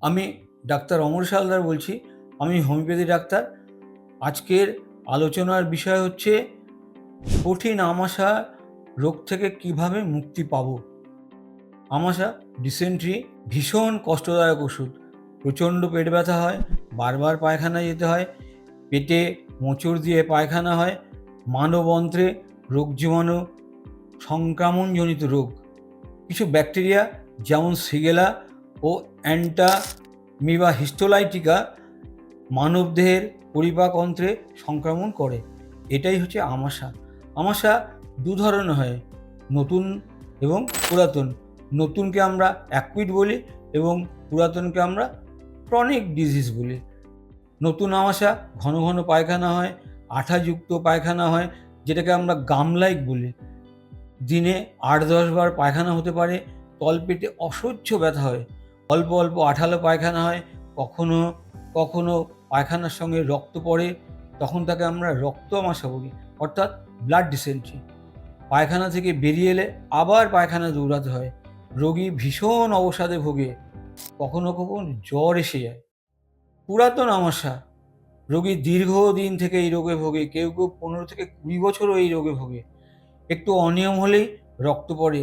আমি ডাক্তার অমর সালদার বলছি, আমি হোমিওপ্যাথি ডাক্তার। আজকের আলোচনার বিষয় হচ্ছে, কঠিন আমাশা রোগ থেকে কীভাবে মুক্তি পাবো? আমাশা ডিসেন্ট্রি ভীষণ কষ্টদায়ক ওষুধ। প্রচণ্ড পেট ব্যথা হয়, বারবার পায়খানা যেতে হয়, পেটে মোচড় দিয়ে পায়খানা হয়, মানবন্ত্রে রোগ জীবাণু সংক্রামণজনিত রোগ। কিছু ব্যাকটেরিয়া যেমন সিগেলা ও অ্যান্টামিবা হিস্টোলাইটিকা মানবদেহের পরিপাক অন্ত্রে সংক্রমণ করে। এটাই হচ্ছে আমাশা। আমাশা দু ধরনের হয়, নতুন এবং পুরাতন। নতুনকে আমরা অ্যাকুইড বলি এবং পুরাতনকে আমরা ক্রনিক ডিজিজ বলি। নতুন আমাশা ঘন ঘন পায়খানা হয়, আঠাযুক্ত পায়খানা হয়, যেটাকে আমরা গামলাইক বলি। দিনে আট দশ বার পায়খানা হতে পারে, তলপেটে অসহ্য ব্যথা হয়। অল্প অল্প আঠালো পায়খানা হয়, কখনো কখনো পায়খানার সঙ্গে রক্ত পড়ে, তখন তাকে আমরা রক্ত আমাশা বলি, অর্থাৎ ব্লাড ডিসেন্ট্রি পায়খানা থেকে বেরিয়ে এলে আবার পায়খানা দৌড়াতে হয়। রোগী ভীষণ অবসাদে ভোগে, কখনো কখনো জ্বর এসে যায়। পুরাতন আমাশা রোগী দীর্ঘদিন থেকে এই রোগে ভোগে, কেউ কেউ পনেরো থেকে কুড়ি বছরও এই রোগে ভোগে। একটু অনিয়ম হলেই রক্ত পড়ে,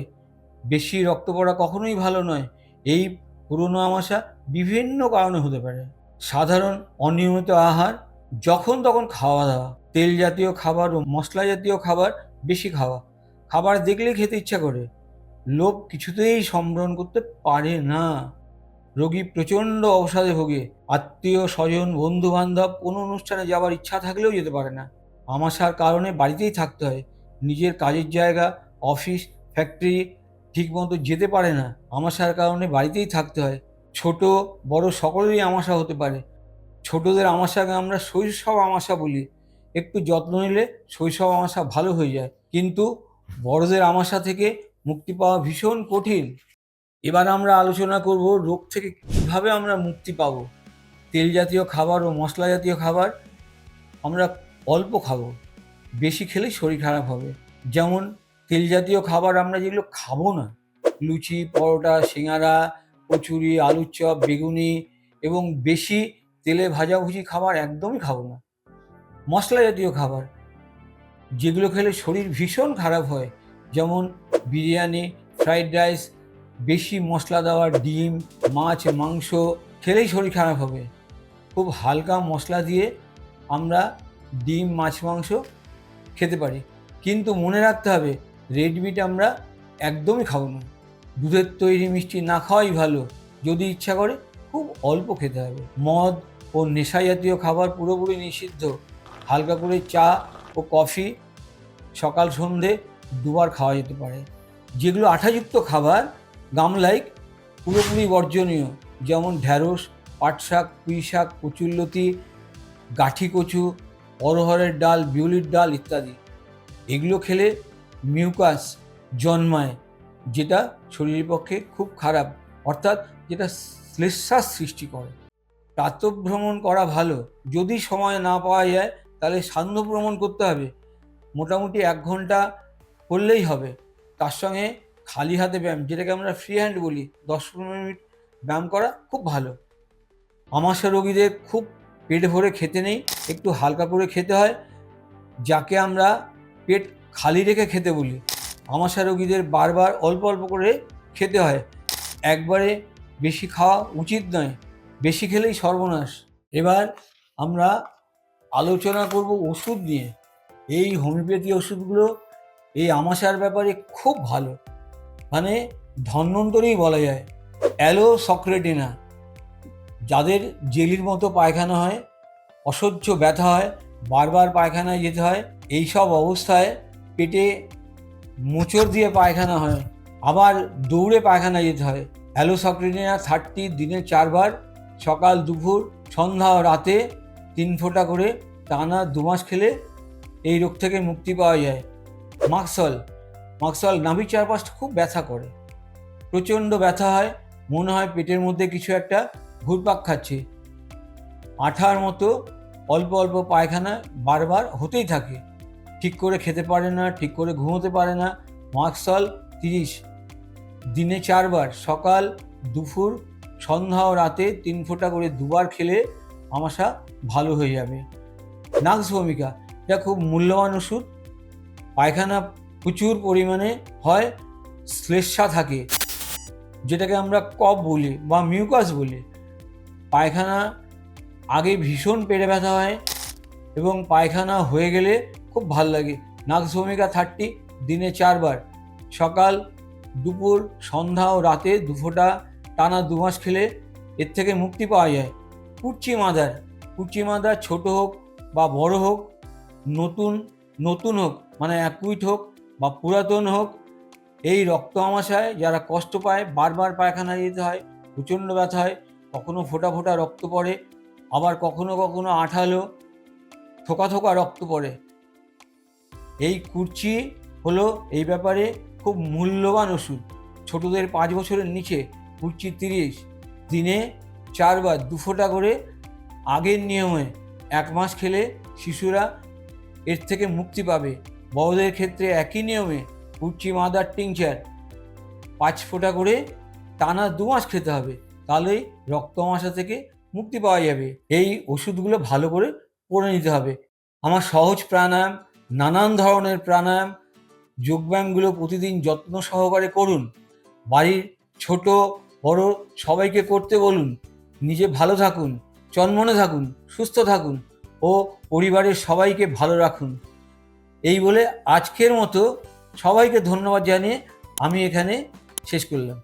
বেশি রক্ত পড়া কখনোই ভালো নয়। এই পুরনো আমাশা বিভিন্ন কারণে হতে পারে। সাধারণ অনিয়মিত আহার, যখন তখন খাওয়া দাওয়া, তেল জাতীয় খাবার ও মশলা জাতীয় খাবার বেশি খাওয়া, খাবার দেখলেই খেতে ইচ্ছা করে। লোক কিছুতেই সম্বরণ করতে পারে না। রোগী প্রচণ্ড অবসাদে ভোগে, আত্মীয়, স্বজন বন্ধু বান্ধব কোনো অনুষ্ঠানে যাওয়ার ইচ্ছা থাকলেও যেতে পারে না। আমাশার কারণে বাড়িতেই থাকতে হয়। নিজের কাজের জায়গা, অফিস, ফ্যাক্টরি ঠিকমতো যেতে পারে না। আমাশার কারণে বাড়িতেই থাকতে হয়। ছোট, বড় সকলেরই আমাশা হতে পারে। ছোটদের আমাশাকে আমরা শৈশব আমাশা বলি। একটু যত্ন নিলে শৈশব আমাশা ভালো হয়ে যায়। কিন্তু বড়দের আমাশা থেকে মুক্তি পাওয়া ভীষণ কঠিন। এবার আমরা আলোচনা করব রোগ থেকে কীভাবে আমরা মুক্তি পাবো। তেল জাতীয় খাবার ও মশলা জাতীয় খাবার আমরা অল্প খাব। বেশি খেলে শরীর খারাপ হবে। যেমন তেল জাতীয় খাবার আমরা যেগুলো খাব না, লুচি, পরোটা, সিঙ্গারা, কচুরি, আলুর চপ, বেগুনি এবং বেশি তেলে ভাজাভুজি খাবার একদমই খাব না। মশলা জাতীয় খাবার, যেগুলো খেলে শরীর ভীষণ খারাপ হয়, যেমন বিরিয়ানি, ফ্রাইড রাইস, বেশি মশলা দেওয়া ডিম, মাছ, মাংস খেলেই শরীর খারাপ হবে। খুব হালকা মশলা দিয়ে আমরা ডিম, মাছ, মাংস খেতে পারি। কিন্তু মনে রাখতে হবে রেড মিট আমরা একদমই খাব না। দুধের তৈরি মিষ্টি না খাওয়াই ভালো। যদি ইচ্ছা করে খুব অল্প খেতে হবে। মদ ও নেশা জাতীয় খাবার পুরোপুরি নিষিদ্ধ। হালকা করে চা ও কফি সকাল, সন্ধে দুবার খাওয়া যেতে পারে। যেগুলো আঠাযুক্ত খাবার গামলাইক পুরোপুরি বর্জনীয়। যেমন ঢ্যাঁড়স পাট শাক পুঁই শাক কচুরলতি, গাঠি কচু অরহরের ডাল, বিউলির ডাল ইত্যাদি। এগুলো খেলে মিউকাস জন্মায়, যেটা শরীরের পক্ষে খুব খারাপ, অর্থাৎ যেটা শ্লেষাস সৃষ্টি করে। প্রাতভ্রমণ করা ভালো। যদি সময় না পাওয়া যায়, তাহলে সান্ধ্য ভ্রমণ করতে হবে। মোটামুটি এক ঘণ্টা করলেই হবে। তার সঙ্গে খালি হাতে ব্যায়াম, যেটাকে আমরা ফ্রি হ্যান্ড বলি, দশ পনেরো মিনিট ব্যায়াম করা খুব ভালো। আমাশা রোগীদের খুব পেট ভরে খেতে নেই, একটু হালকা করে খেতে হয়, যাকে আমরা পেট খালি রেখে খেতে বলি। আমাশা রোগীদের বারবার অল্প অল্প করে খেতে হয়। একবারে বেশি খাওয়া উচিত নয়, বেশি খেলেই সর্বনাশ। এবার আমরা আলোচনা করব ওষুধ নিয়ে। এই হোমিওপ্যাথি ওষুধগুলো এই আমাশার ব্যাপারে খুব ভালো। মানে ধন্বন্তরেই বলা যায়। অ্যালো সক্রেটিনা যাদের জেলির মতো পায়খানা হয়, অসহ্য ব্যথা হয়, বারবার পায়খানায় যেতে হয় এই সব অবস্থায় পেটে মোচড় দিয়ে পায়খানা হয়, আবার দৌড়ে পায়খানা যেতে হয়। অ্যালোসক্রিনিয়া থার্টি দিনে চারবার, সকাল, দুপুর, সন্ধ্যা রাতে তিন ফোঁটা করে টানা দু মাস খেলে এই রোগ থেকে মুক্তি পাওয়া যায়। মাক্সল মাক্সল নাভির চারপাশটা খুব ব্যথা করে। প্রচণ্ড ব্যথা হয়, মনে হয় পেটের মধ্যে কিছু একটা ঘুরপাক খাচ্ছে। আঠার মতো অল্প অল্প পায়খানা বারবার হতেই থাকে। ঠিক করে খেতে পারে না, ঠিক করে ঘুমোতে পারে না। মাক্সল তিরিশ, দিনে চারবার, সকাল, দুপুর, সন্ধ্যা ও রাতে তিন ফোঁটা করে দুবার খেলে আমাশা ভালো হয়ে যাবে। নাক্স ভূমিকা এটা খুব মূল্যবান ওষুধ। পায়খানা প্রচুর পরিমাণে হয় শ্লেষা থাকে, যেটাকে আমরা কফ বলি বা মিউকাস বলি। পায়খানা আগে ভীষণ পেটে ব্যথা হয় এবং পায়খানা হয়ে গেলে খুব ভালো লাগে। নাক্স ভূমিকা থার্টি, দিনে চারবার। সকাল, দুপুর, সন্ধ্যা ও রাতে দুফোটা টানা দু মাস খেলে এর থেকে মুক্তি পাওয়া যায়। কুচি মাদার কুচি মাদার ছোট হোক বা বড় হোক, নতুন নতুন হোক মানে অ্যাকুইট হোক বা পুরাতন হোক, এই রক্ত আমাশায় যারা কষ্ট পায়, বারবার পায়খানা যেতে হয়, প্রচণ্ড ব্যথা হয়, কখনো ফোঁটা ফোঁটা রক্ত পড়ে, আবার কখনো কখনো আঠালো, থোকা থোকা রক্ত পড়ে। এই কুর্চি হলো এই ব্যাপারে খুব মূল্যবান ওষুধ। ছোটদের পাঁচ বছরের নিচে, কুর্চি তিরিশ। দিনে চারবার, দু ফোঁটা করে আগের নিয়মে এক মাস খেলে শিশুরা এর থেকে মুক্তি পাবে। বড়দের ক্ষেত্রে একই নিয়মে কুর্চি, মাদার, টিংচার পাঁচ ফোঁটা করে টানা দু মাস খেতে হবে। তাহলেই রক্ত আমাশা থেকে মুক্তি পাওয়া যাবে। এই ওষুধগুলো ভালো করে পড়ে নিতে হবে। আমার সহজ প্রাণায়াম নানান ধরনের প্রাণায়াম, যোগব্যায়ামগুলো প্রতিদিন যত্ন সহকারে করুন। বাড়ির ছোট, বড় সবাইকে করতে বলুন। নিজে ভালো থাকুন, চনমনে থাকুন, সুস্থ থাকুন ও পরিবারের সবাইকে ভালো রাখুন। এই বলে আজকের মতো সবাইকে ধন্যবাদ জানিয়ে আমি এখানে শেষ করলাম।